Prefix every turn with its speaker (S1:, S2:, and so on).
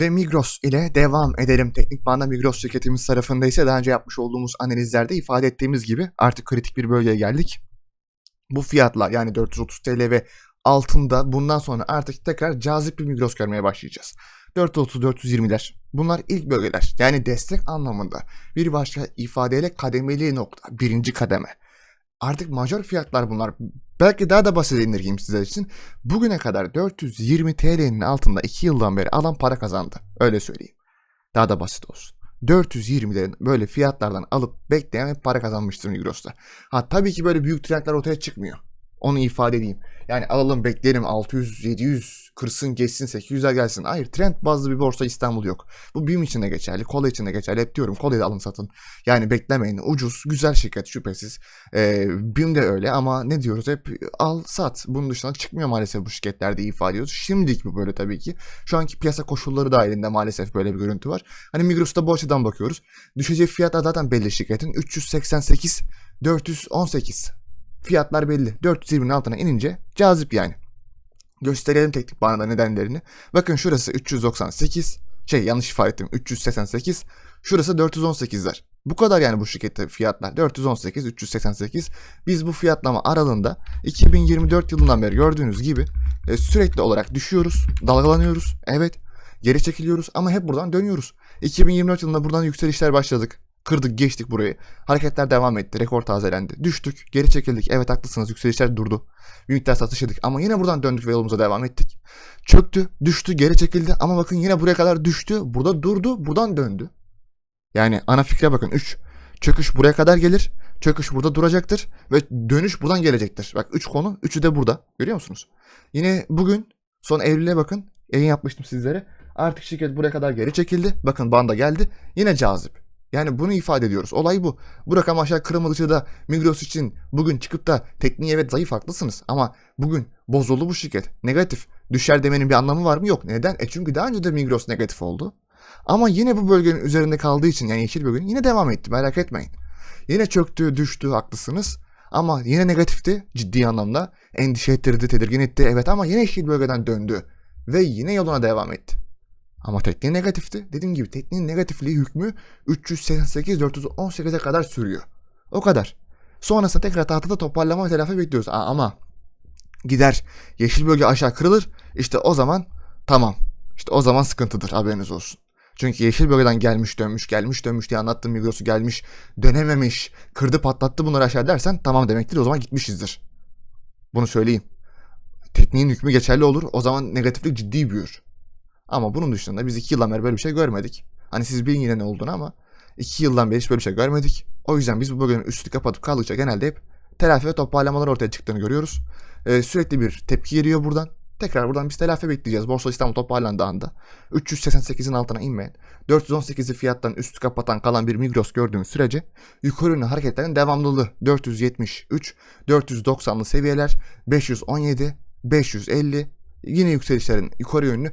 S1: Ve Migros ile devam edelim. Teknik Banda Migros şirketimiz tarafında ise daha önce yapmış olduğumuz analizlerde ifade ettiğimiz gibi artık kritik bir bölgeye geldik. Bu fiyatlar yani 430 TL ve altında bundan sonra artık tekrar cazip bir Migros görmeye başlayacağız. 430-420'ler. Bunlar ilk bölgeler. Yani destek anlamında bir başka ifadeyle kademeli nokta. Birinci kademe. Artık majör fiyatlar bunlar. Belki daha da basit indirgeyim sizler için. Bugüne kadar 420 TL'nin altında 2 yıldan beri alan para kazandı. Öyle söyleyeyim. Daha da basit olsun. 420'lerin böyle fiyatlardan alıp bekleyen hep para kazanmıştır Migros'ta. Ha tabii ki böyle büyük trendler ortaya çıkmıyor. Onu ifade edeyim. Yani alalım bekleyelim 600, 700 kırsın geçsin 800'e gelsin. Hayır trend bazlı bir borsa İstanbul yok. Bu BİM için de geçerli, kola için de geçerli. Hep diyorum kolayı da alın satın. Yani beklemeyin. Ucuz, güzel şirket şüphesiz. Ee, BİM de öyle ama ne diyoruz hep al sat. Bunun dışına çıkmıyor maalesef bu şirketlerde ifade ediyoruz. Şimdilik bu böyle tabii ki. Şu anki piyasa koşulları dahilinde maalesef böyle bir görüntü var. Hani Migros'ta bu açıdan bakıyoruz. Düşecek fiyat zaten belli şirketin. 388, 418 fiyatlar belli. 420'nin altına inince cazip yani. Gösterelim teknik bağlamda nedenlerini. Bakın şurası 398. Şey yanlış ifade ettim. 388. Şurası 418'ler. Bu kadar yani bu şirkette fiyatlar. 418, 388. Biz bu fiyatlama aralığında 2024 yılından beri gördüğünüz gibi e, sürekli olarak düşüyoruz. Dalgalanıyoruz. Evet. Geri çekiliyoruz ama hep buradan dönüyoruz. 2024 yılında buradan yükselişler başladık. Kırdık geçtik burayı. Hareketler devam etti. Rekor tazelendi. Düştük. Geri çekildik. Evet haklısınız yükselişler durdu. Miktar satış yedik ama yine buradan döndük ve yolumuza devam ettik. Çöktü, düştü, geri çekildi ama bakın yine buraya kadar düştü. Burada durdu, buradan döndü. Yani ana fikre bakın 3. Çöküş buraya kadar gelir. Çöküş burada duracaktır ve dönüş buradan gelecektir. Bak 3 konu, üçü de burada. Görüyor musunuz? Yine bugün son Eylül'e bakın. Yayın yapmıştım sizlere. Artık şirket buraya kadar geri çekildi. Bakın banda geldi. Yine cazip. Yani bunu ifade ediyoruz. Olay bu. Bu rakam aşağı kırılmadıkça da Migros için bugün çıkıp da tekniği evet zayıf haklısınız. Ama bugün bozuldu bu şirket. Negatif. Düşer demenin bir anlamı var mı? Yok. Neden? E çünkü daha önce de Migros negatif oldu. Ama yine bu bölgenin üzerinde kaldığı için yani yeşil bölgenin yine devam etti. Merak etmeyin. Yine çöktü, düştü haklısınız. Ama yine negatifti ciddi anlamda. Endişe ettirdi, tedirgin etti. Evet ama yine yeşil bölgeden döndü. Ve yine yoluna devam etti. Ama tekniği negatifti. Dediğim gibi tekniğin negatifliği hükmü 388-418'e kadar sürüyor. O kadar. Sonrasında tekrar tahtada toparlama ve telafi bekliyoruz. Aa, ama gider yeşil bölge aşağı kırılır. İşte o zaman tamam. İşte o zaman sıkıntıdır haberiniz olsun. Çünkü yeşil bölgeden gelmiş dönmüş gelmiş dönmüş diye anlattım Migros'u gelmiş dönememiş kırdı patlattı bunları aşağı dersen tamam demektir o zaman gitmişizdir. Bunu söyleyeyim. Tekniğin hükmü geçerli olur o zaman negatiflik ciddi büyür. Ama bunun dışında biz iki yıldan beri böyle bir şey görmedik. Hani siz bilin yine ne olduğunu ama iki yıldan beri hiç böyle bir şey görmedik. O yüzden biz bu bölgenin üstünü kapatıp kaldıkça genelde hep telafi ve toparlamalar ortaya çıktığını görüyoruz. Ee, sürekli bir tepki geliyor buradan. Tekrar buradan biz telafi bekleyeceğiz. Borsa İstanbul toparlandığı anda 388'in altına inmeyen, 418'i fiyattan üstü kapatan kalan bir Migros gördüğümüz sürece yukarı yönlü hareketlerin devamlılığı 473, 490'lı seviyeler, 517, 550 yine yükselişlerin yukarı yönlü